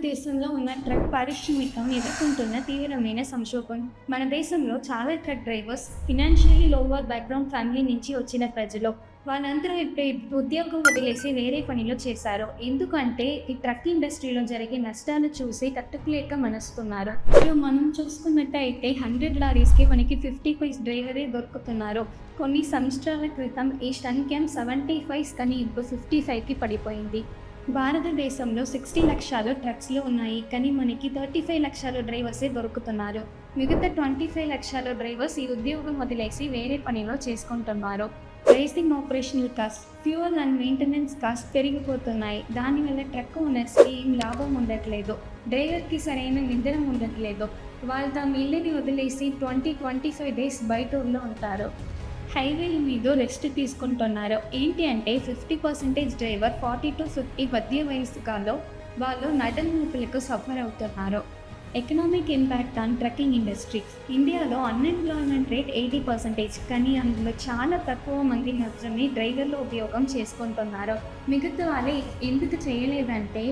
భారతదేశంలో ఉన్న ట్రక్ పారిశ్రామికం ఎదుర్కొంటున్న తీవ్రమైన సంక్షోభం. మన దేశంలో చాలా truck drivers financially lower background family నుంచి వచ్చిన ప్రజలు. వాళ్ళందరూ ఇప్పుడు ఉద్యోగం వదిలేసి వేరే పనిలో చేశారు. ఎందుకంటే ఈ ట్రక్ ఇండస్ట్రీలో జరిగే నష్టాలు చూసి తట్టుకోలేక మనస్తున్నారు. ఇప్పుడు మనం చూసుకున్నట్టయితే హండ్రెడ్ లారీస్కి మనకి ఫిఫ్టీ ఫైవ్ డ్రైవరే దొరుకుతున్నారు. కొన్ని సంవత్సరాల క్రితం ఈ సంఖ్య సెవెంటీ ఫైవ్ కానీ ఇప్పుడు ఫిఫ్టీ ఫైవ్కి పడిపోయింది. భారతదేశంలో సిక్స్టీ లక్షలు ట్రక్స్లు ఉన్నాయి. కానీ మనకి థర్టీ ఫైవ్ లక్షల డ్రైవర్సే దొరుకుతున్నారు. మిగతా ట్వంటీ ఫైవ్ లక్షల డ్రైవర్స్ ఈ ఉద్యోగం వదిలేసి వేరే పనిలో చేసుకుంటున్నారు. Rising operational cost fuel and maintenance cost పెరిగిపోతున్నాయి. దానివల్ల ట్రక్ ఓనర్స్కి ఏం లాభం ఉండట్లేదు. డ్రైవర్కి సరైన నిద్ర ఉండట్లేదు. వాళ్ళు తమ ఇల్లుని వదిలేసి ట్వంటీ ట్వంటీ ఫైవ్ డేస్ బయట ఊర్లో ఉంటారు. హైవేల మీద రెస్ట్ తీసుకుంటున్నారు. ఏంటి అంటే fifty percentage driver forty to fifty మధ్య వయసు కాలో వాళ్ళు నటన నొప్పులకు సఫర్ అవుతున్నారు. Economic impact on trucking industry. ఇండియాలో అన్ఎంప్లాయ్మెంట్ రేట్ ఎయిటీ పర్సెంటేజ్ కానీ అందులో చాలా తక్కువ మంది మాత్రమే డ్రైవర్లు ఉపయోగం చేసుకుంటున్నారు. మిగతా వాళ్ళే ఎందుకు చేయలేదంటే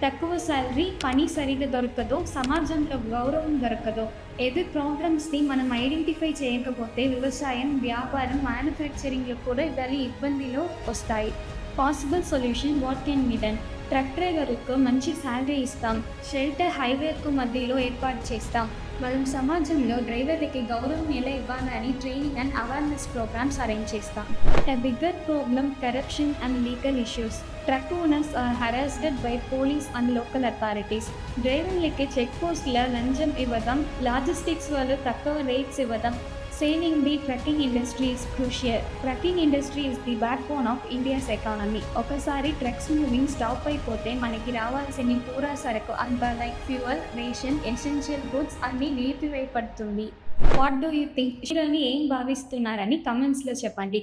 తక్కువ శాలరీ పని సరిగ్గా దొరకదో సమాజంలో గౌరవం దొరకదో ఏది ప్రాబ్లమ్స్ని మనం ఐడెంటిఫై చేయకపోతే వ్యవసాయం వ్యాపారం మ్యానుఫ్యాక్చరింగ్లో కూడా ఇవన్నీ ఇబ్బందిలో వస్తాయి. Possible solution what can be done truck డ్రైవర్కు మంచి శాలరీ ఇస్తాం. షెల్టర్ హైవేకు మధ్యలో ఏర్పాటు చేస్తాం. మనం సమాజంలో డ్రైవర్లకి గౌరవం ఎలా ఇవ్వాలని training and awareness programs arrange చేస్తాం. A bigger problem corruption and legal issues truck owners are harassed by police and local authorities డ్రైవర్లకి check పోస్ట్ల లంచం ఇవ్వడం లాజిస్టిక్స్ వాళ్ళు తక్కువ రేట్స్ ఇవ్వడం. Saving the trucking industries crucial crucial trucking industry the backbone of India's economy ఒకసారి trucks moving stop అయిపోతే మనకి రావాల్సిన పూరా సరుకు అంతా like fuel ration essential goods అన్నీ నిలిపివేయబడుతుంది. వాట్ డూ యూ థింక్ అని ఏం భావిస్తున్నారని కమెంట్స్లో చెప్పండి.